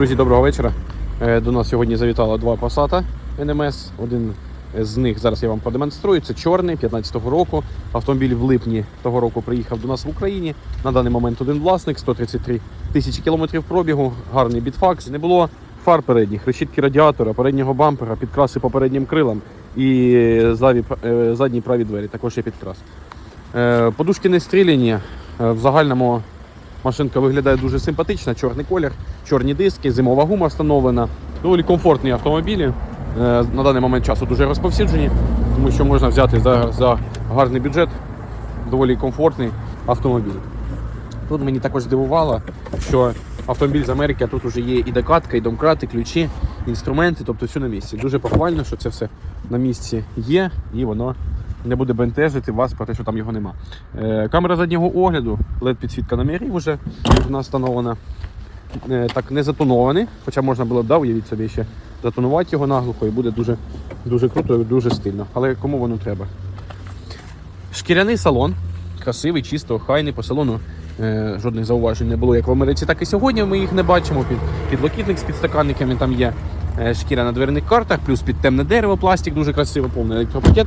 Друзі, доброго вечора. Е, До нас сьогодні завітало два Passat NMS. Один з них зараз я вам продемонструю. Це чорний 15-го року. Автомобіль в липні того року приїхав до нас в Україні. На даний момент один власник, 133 тисячі кілометрів пробігу, гарний бітфакс. Не було фар передніх, решітки радіатора, переднього бампера, підкраси по переднім крилам і е, задні праві двері. Також є підкрас. Е, Подушки не стріляні. В загальному машинка виглядає дуже симпатично, чорний колір, чорні диски, зимова гума встановлена. Доволі комфортні автомобілі. Е, На даний момент часу дуже розповсюджені, тому що можна взяти за, за гарний бюджет доволі комфортний автомобіль. Тут мені також здивувало, що автомобіль з Америки, а тут вже є і докатка, і домкрати, ключі, інструменти, тобто все на місці. Дуже похвально, що це все на місці є, і воно не буде бентежити вас про те, що там його нема. Е, камера заднього огляду, led підсвітка номерів вже в нас. Е, так не затонований, хоча можна було да, уявіть собі ще затонувати його наглухо і буде дуже, дуже круто і дуже стильно. Але кому воно треба? Шкіряний салон, красивий, чисто, охайний по салону. Е, жодних зауважень не було як в Америці, так і сьогодні. Ми їх не бачимо. Під, підлокітник з підстаканниками там є шкіра на дверних картах, плюс під темне дерево, пластик дуже красиво, повний електропакет.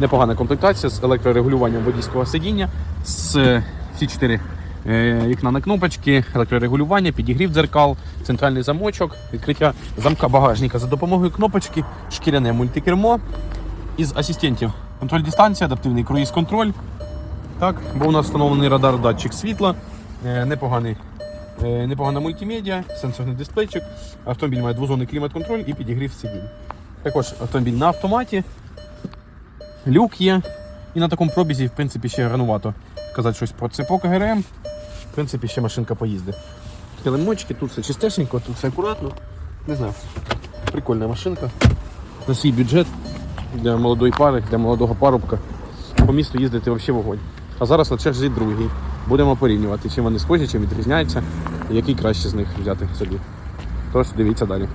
Непогана комплектація з електрорегулюванням водійського сидіння, з е, всі чотири е, вікна на кнопочки, електрорегулювання, підігрів дзеркал, центральний замочок, відкриття замка багажника за допомогою кнопочки, шкіряне мультикермо із асистентів. Контроль дистанції, адаптивний круїз-контроль. Так, бо у нас встановлений радар датчик світла, е, непоганий, е, непогана мультимедіа, сенсорний дисплейчик. Автомобіль має двозонний клімат-контроль і підігрів сидінь. Також автомобіль на автоматі, люк є. І на такому пробізі, в принципі, ще ранувато казати щось про цепок ГРМ. В принципі, ще машинка поїздить. Килимочки, тут все чистесенько, тут все акуратно. Не знаю. Прикольна машинка. На свій бюджет для молодої пари, для молодого парубка. По місту їздити взагалі вогонь. А зараз на черзі другий. Будемо порівнювати, чим вони схожі, чим відрізняються, і який краще з них взяти собі. Тож дивіться далі.